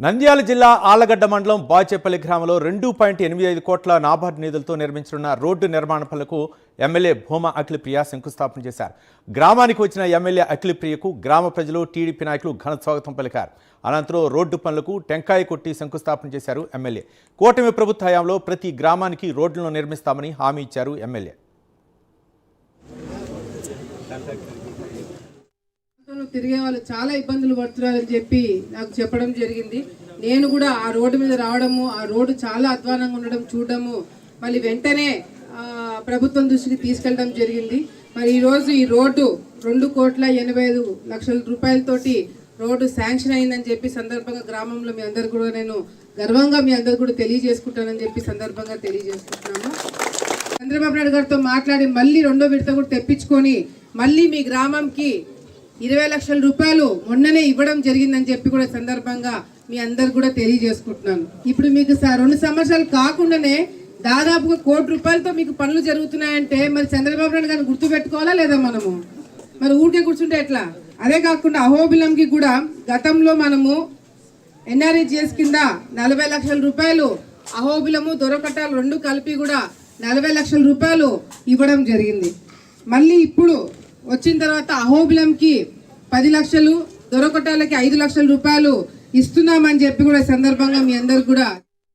నంద్యాల జిల్లా ఆళ్ళగడ్డ మండలం బాచేపల్లి గ్రామంలో రెండు పాయింట్ ఎనిమిది ఐదు కోట్ల నాబార్డు నిధులతో నిర్మించనున్న రోడ్డు నిర్మాణ పనులకు ఎమ్మెల్యే భూమా అఖిలప్రియ శంకుస్థాపన చేశారు. గ్రామానికి వచ్చిన ఎమ్మెల్యే అఖిలప్రియకు గ్రామ ప్రజలు టీడీపీ నాయకులు ఘన స్వాగతం పలికారు. అనంతరం రోడ్డు పనులకు టెంకాయ కొట్టి శంకుస్థాపన చేశారు ఎమ్మెల్యే. కూటమి ప్రభుత్వ హయాంలో ప్రతి గ్రామానికి రోడ్లను నిర్మిస్తామని హామీ ఇచ్చారు ఎమ్మెల్యే. తిరిగే వాళ్ళు చాలా ఇబ్బందులు పడుతున్నారని చెప్పి నాకు చెప్పడం జరిగింది. నేను కూడా ఆ రోడ్డు మీద రావడము ఆ రోడ్డు చాలా అధ్వానంగా ఉండడం చూడడము మళ్ళీ వెంటనే ప్రభుత్వం దృష్టికి తీసుకెళ్ళడం జరిగింది. మరి ఈరోజు ఈ రోడ్డు రెండు కోట్ల ఎనభై ఐదు లక్షల రూపాయలతోటి రోడ్డు శాంక్షన్ అయిందని చెప్పి సందర్భంగా గ్రామంలో మీ అందరు కూడా నేను గర్వంగా మీ అందరు కూడా తెలియజేసుకుంటానని చెప్పి సందర్భంగా తెలియజేసుకుంటున్నాము. చంద్రబాబు నాయుడు గారితో మాట్లాడి మళ్ళీ రెండో విడత కూడా తెప్పించుకొని మళ్ళీ మీ గ్రామంకి ఇరవై లక్షల రూపాయలు మొన్ననే ఇవ్వడం జరిగిందని చెప్పి కూడా సందర్భంగా మీ అందరు కూడా తెలియజేసుకుంటున్నాను. ఇప్పుడు మీకు స- రెండు సంవత్సరాలు కాకుండానే దాదాపుగా కోటి రూపాయలతో మీకు పనులు జరుగుతున్నాయంటే మరి చంద్రబాబు నాయుడు గారిని గుర్తుపెట్టుకోవాలా లేదా మనము? మరి ఊరికే కూర్చుంటే ఎట్లా? అదే కాకుండా అహోబిలంకి కూడా గతంలో మనము ఎన్ఆర్ఈజిఎస్ కింద నలభై లక్షల రూపాయలు అహోబిలము దొరకటాలు రెండు కలిపి కూడా నలభై లక్షల రూపాయలు ఇవ్వడం జరిగింది. మళ్ళీ ఇప్పుడు వచ్చిన తర్వాత అహోబిలంకి పది లక్షలు దొరకటాలకి ఐదు లక్షల రూపాయలు ఇస్తున్నామని చెప్పి కూడా సందర్భంగా మీ అందరు కూడా